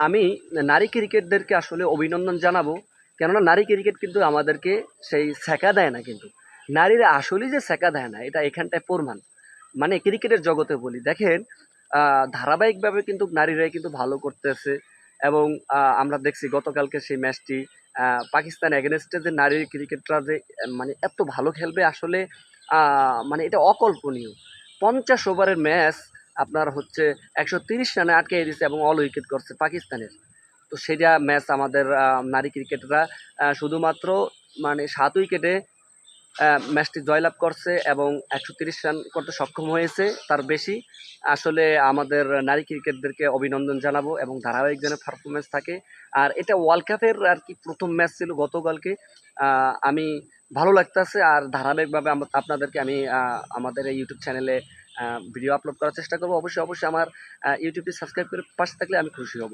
আমি নারী ক্রিকেটদেরকে আসলে অভিনন্দন জানাব। কেননা নারী ক্রিকেট কিন্তু আমাদেরকে সেই শেখা দেয় না কিন্তু। নারীরা আসলেই যে শেখা দেয় না, এটা এখানটায় প্রমাণ। মানে ক্রিকেটের জগতে বলি, দেখেন ধারাবাহিকভাবে কিন্তু নারীরাই কিন্তু ভালো করতেছে এবং আমরা দেখছি গতকালকে সেই ম্যাচটি পাকিস্তান এগেনস্টে যে নারী ক্রিকেটরা যে মানে এত ভালো খেলবে আসলে মানে এটা অকল্পনীয়। পঞ্চাশ ওভারের ম্যাচ আপনার হচ্ছে একশো তিরিশ রানে আটকে দিয়েছে এবং অল উইকেট করছে পাকিস্তানের। তো সেটা ম্যাচ আমাদের নারী ক্রিকেটাররা শুধুমাত্র মানে সাত উইকেটে ম্যাচটি জয়লাভ করছে এবং একশো রান করতে সক্ষম হয়েছে, তার বেশি। আসলে আমাদের নারী ক্রিকেটদেরকে অভিনন্দন জানাব এবং ধারাবাহিক যেন পারফরমেন্স থাকে। আর এটা ওয়ার্ল্ড কাপের আর কি প্রথম ম্যাচ ছিল গতকালকে। আমি ভালো লাগতেছে আর ধারাবাহিকভাবে আপনাদেরকে আমি আমাদের এই ইউটিউব চ্যানেলে ভিডিও আপলোড করার চেষ্টা করব। অবশ্যই অবশ্যই আমার ইউটিউবটি সাবস্ক্রাইব করে পাশে থাকলে আমি খুশি হব।